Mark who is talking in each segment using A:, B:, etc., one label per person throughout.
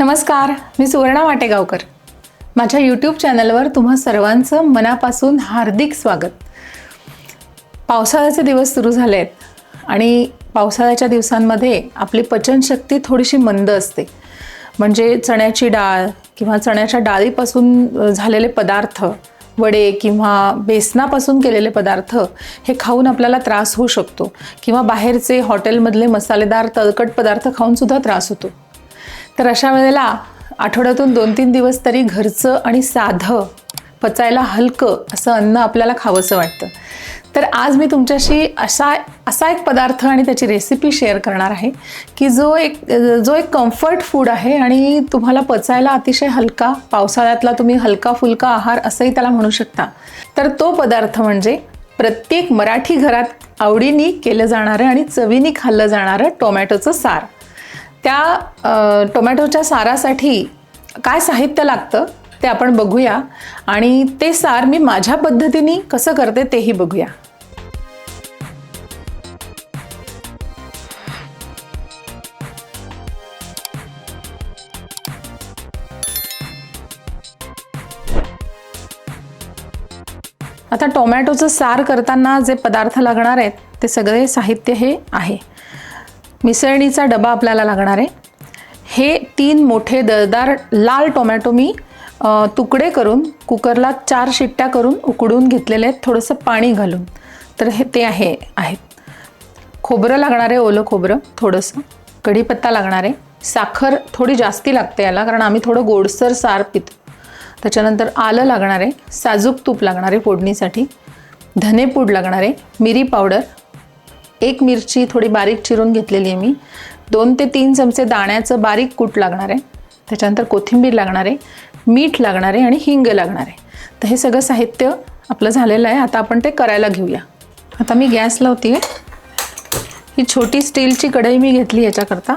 A: नमस्कार मी सुवर्णा वाटेगावकर माझ्या यूट्यूब चॅनलवर तुम्हा सर्वांचं मनापासून हार्दिक स्वागत. पावसाळ्याचे दिवस सुरू झाले आहेत आणि पावसाळ्याच्या दिवसांमध्ये आपली पचनशक्ती थोडीशी मंद असते. म्हणजे चण्याची डाळ किंवा चण्याच्या डाळीपासून झालेले पदार्थ वडे किंवा बेसनापासून केलेले पदार्थ हे खाऊन आपल्याला त्रास होऊ शकतो किंवा बाहेरचे हॉटेलमधले मसालेदार तळकट पदार्थ खाऊनसुद्धा त्रास होतो. तर अशा वेळेला आठवड्यातून दोन तीन दिवस तरी घरचं आणि साधं पचायला हलकं असं अन्न आपल्याला खावंसं वाटतं. तर आज मी तुमच्याशी असा असा एक पदार्थ आणि त्याची रेसिपी शेअर करणार आहे की जो एक जो एक कम्फर्ट फूड आहे आणि तुम्हाला पचायला अतिशय हलका पावसाळ्यातला तुम्ही हलका फुलका आहार असंही त्याला म्हणू शकता. तर तो पदार्थ म्हणजे प्रत्येक मराठी घरात आवडीने केलं जाणारं आणि चवीने खाल्लं जाणारं टोमॅटोचं सार. त्या टोमॅटोच्या सारासाठी काय साहित्य लागतं ते आपण बघूया. आणि ते सार मी माझ्या पद्धतीने कसं करते तेही बघूया. आता टोमॅटोचं सार करताना जे पदार्थ लागणार आहेत ते सगळे साहित्य हे आहे. मिसळणीचा डबा आपल्याला लागणार आहे. हे तीन मोठे दळदार लाल टोमॅटो मी तुकडे करून कुकरला चार शिट्ट्या करून उकडून घेतलेले आहेत थोडंसं पाणी घालून. तर हे ते आहे आहेत. खोबरं लागणार आहे ओलं खोबरं थोडंसं. कढीपत्ता लागणार आहे. साखर थोडी जास्ती लागते याला कारण आम्ही थोडं गोडसर सार पितो. त्याच्यानंतर आलं लागणार आहे साजूक तूप लागणार आहे फोडणीसाठी. धनेपूड लागणार आहे मिरी पावडर एक मिरची थोडी बारीक चिरून घेतलेली आहे मी. दोन ते तीन चमचे दाण्याचं बारीक कूट लागणार आहे. त्याच्यानंतर कोथिंबीर लागणार आहे मीठ लागणार आहे आणि हिंग लागणार आहे. तर हे सगळं साहित्य आपलं झालेलं आहे. आता आपण ते करायला घेऊया. आता मी गॅस लावते ही छोटी स्टीलची कढई मी घेतली याच्याकरता.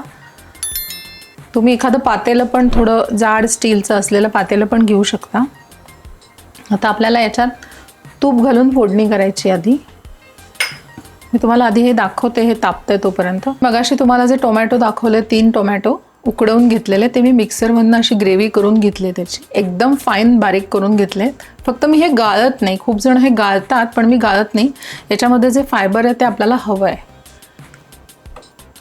A: तुम्ही एखादं पातेलं पण थोडं जाड स्टीलचं असलेलं पातेलं पण घेऊ शकता. आता आपल्याला याच्यात तूप घालून फोडणी करायची आधी. मी तुम्हाला आधी हे दाखवते हे तापतंय तोपर्यंत. मगाशी तुम्हाला जे टोमॅटो दाखवले तीन टोमॅटो उकडवून घेतलेले ते मी मिक्सरमधनं अशी ग्रेव्ही करून घेतली त्याची. एकदम फाईन बारीक करून घेतले. फक्त मी हे गाळत नाही. खूप जण हे गाळतात पण मी गाळत नाही. याच्यामध्ये जे फायबर आहे ते आपल्याला हवं आहे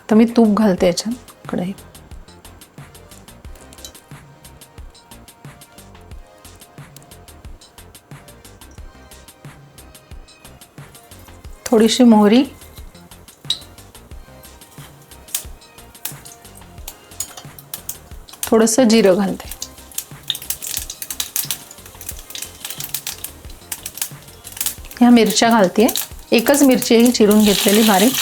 A: तर मी तूप घालते याच्यात. थोडीशी मोहरी. थोडंसं जिरं घालते. ह्या मिरच्या घालते एकच मिरची ही चिरून घेतलेली बारीक.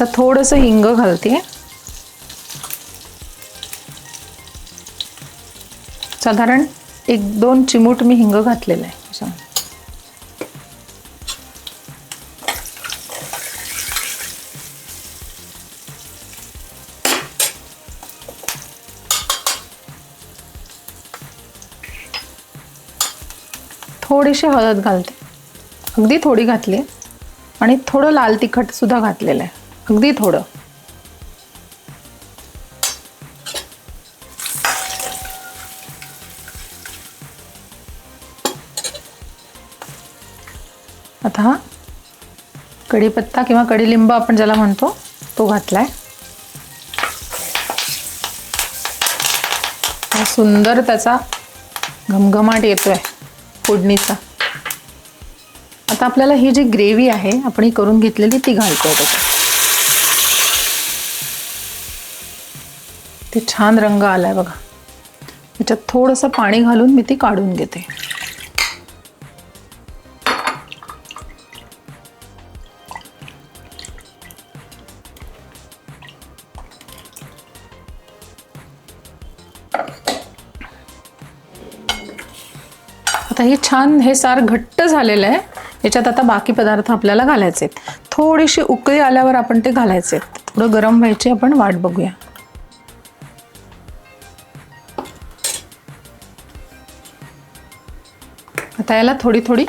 A: आता थोडंसं हिंग घालते. साधारण एक दोन चिमूट मी हिंग घातलेलं आहे. थोडीशी हळद घालते. अगदी थोडी घातली. आणि थोडं लाल तिखट सुद्धा घातलेलं आहे. अगदी थोडं. आता हा कढीपत्ता किंवा कढीलिंब आपण ज्याला म्हणतो तो घातलाय. सुंदर त्याचा घमघमाट येतोय फोडणीचा. आता आपल्याला ही जी ग्रेव्ही आहे आपण ही करून घेतलेली ती घालतोय त्याच्यात ते छान रंग आलाय बघा. त्याच्यात थोडंसं पाणी घालून मी ती काढून घेते. आता हे छान हे सार घट्ट झालेलं आहे. याच्यात आता बाकी पदार्थ आपल्याला घालायचे आहेत थोडीशी उकळी आल्यावर आपण ते घालायचे आहेत थोडं गरम व्हायची आपण वाट बघूया. आता याला थोडी थोडी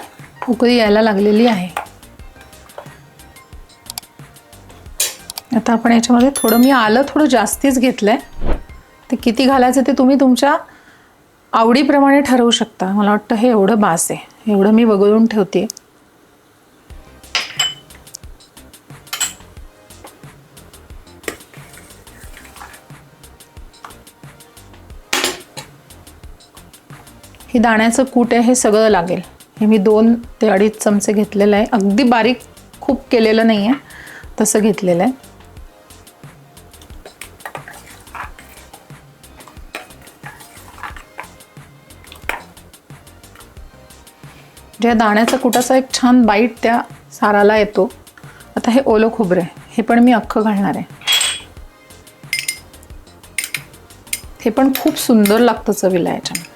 A: उकळी यायला लागलेली आहे. आता आपण याच्यामध्ये थोडं मी आलं थोडं जास्तीच घेतलं आहे ते किती घालायचं ते तुम्ही तुमच्या आवडीप्रमाणे ठरवू शकता. मला वाटतं हे एवढं बास आहे. एवढं मी वगळून ठेवते ही दाण्याचं कूट आहे हे सगळं लागेल. हे मी दोन ते अडीच चमचे घेतलेलं आहे. अगदी बारीक खूप केलेलं नाही आहे तसं घेतलेलं आहे. ज्या दाण्याचा कुटाचा एक छान बाईट त्या साराला येतो. आता हे ओलं खोबरं आहे. हे पण मी अख्खं घालणार आहे. हे पण खूप सुंदर लागतं चवीला याच्यामध्ये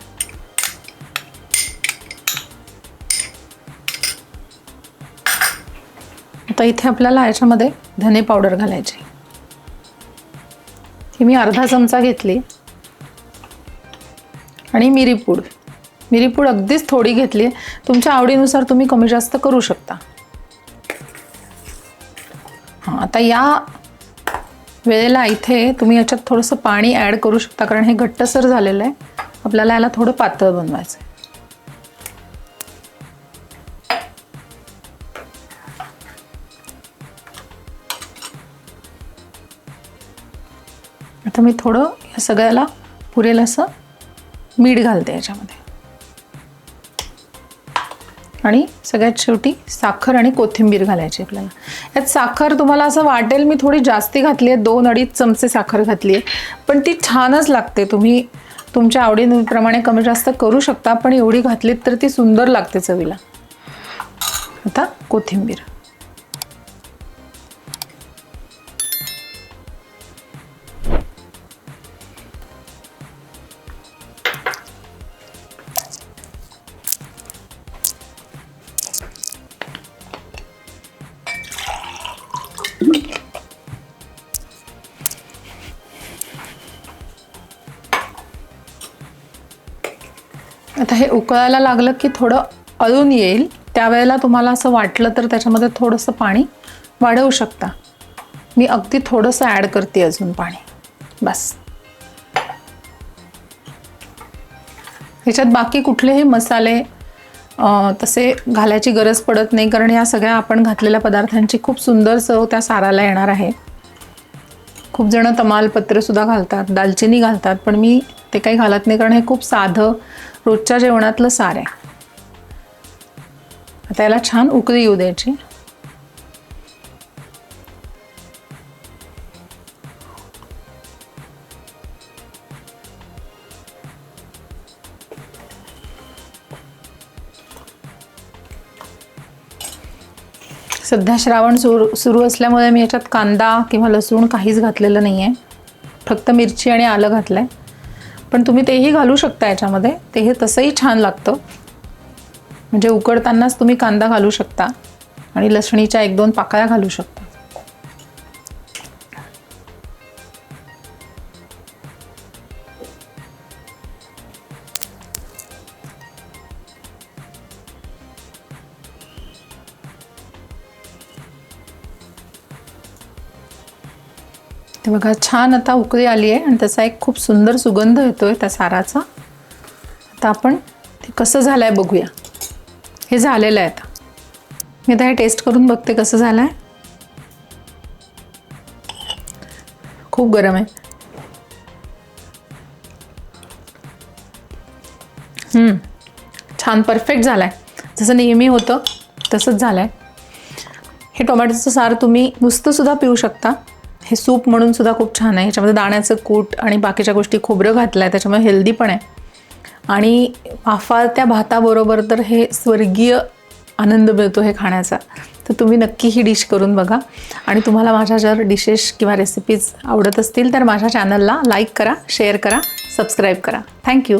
A: आता इथे आपल्याला याच्यामध्ये धने पावडर घालायची. ही मी अर्धा चमचा घेतली. आणि मिरीपूड मिरीपूड अगदीच थोडी घेतली. तुमच्या आवडीनुसार तुम्ही कमी जास्त करू शकता. हां आता या वेळेला इथे तुम्ही याच्यात थोडंसं पाणी ॲड करू शकता कारण हे घट्टसर झालेलं आहे. आपल्याला याला थोडं पातळ बनवायचं आहे आता मी थोडं या सगळ्याला पुरेल असं मीठ घालते याच्यामध्ये. आणि सगळ्यात शेवटी साखर आणि कोथिंबीर घालायची आपल्याला. यात साखर तुम्हाला असं वाटेल मी थोडी जास्ती घातली आहे दोन अडीच चमचे साखर घातली आहे. पण ती छानच लागते तुम्ही. तुमच्या आवडीप्रमाणे कमी जास्त करू शकता पण एवढी घातलीत तर ती सुंदर लागते चवीला. आता कोथिंबीर. आता हे उकळायला लागलं की थोडं अळून येईल. त्यावेळेला तुम्हाला असं वाटलं तर त्याच्यामध्ये थोडंसं पाणी वाढवू शकता. मी अगदी थोडंसं ॲड करते अजून पाणी. बस. ह्याच्यात बाकी कुठलेही मसाले तसे घालायची गरज पडत नाही कारण या सगळ्या आपण घातलेल्या पदार्थांची खूप सुंदर चव त्या साराला येणार आहे. खूप जण तमालपत्रसुद्धा घालतात दालचिनी घालतात पण मी ते काही घालत नाही कारण हे खूप साधं रोजच्या जेवणातलं सार आहे. आता याला छान उकळी येऊ द्यायची. सध्या श्रावण सुरू सुरू असल्यामुळे मी याच्यात कांदा किंवा लसूण काहीच घातलेलं नाही आहे फक्त मिरची आणि आलं घातलं आहे पण तुम्ही तेही घालू शकता याच्यामध्ये. ते हे तसंही छान लागतं. म्हणजे उकडतानाच तुम्ही कांदा घालू शकता आणि लसणीच्या एक दोन पाकळ्या घालू शकता. ते बघा छान आता उकळी आली आहे आणि त्याचा एक खूप सुंदर सुगंध येतो आहे त्या साराचा. आता आपण ते कसं झालं आहे बघूया. हे झालेलं आहे आता. मी आता हे टेस्ट करून बघते कसं झालं आहे खूप गरम आहे. छान परफेक्ट झाला आहे जसं नेहमी होतं तसंच झालं आहे हे टोमॅटोचं सार तुम्ही नुसतंसुद्धा पिऊ शकता. हे सूप म्हणून सुद्धा खूप छान आहे. याच्यामध्ये दाण्याचं कूट आणि बाकीच्या गोष्टी खोबरं घातलं आहे त्याच्यामुळे हेल्दी पण आहे. आणि वाफाळत्या भाताबरोबर तर हे स्वर्गीय आनंद मिळतो हे खाण्याचा. तर तुम्ही नक्की ही डिश करून बघा. आणि तुम्हाला माझ्या जर डिशेस किंवा रेसिपीज आवडत असतील तर माझ्या चॅनलला लाईक करा शेअर करा सबस्क्राईब करा. थँक्यू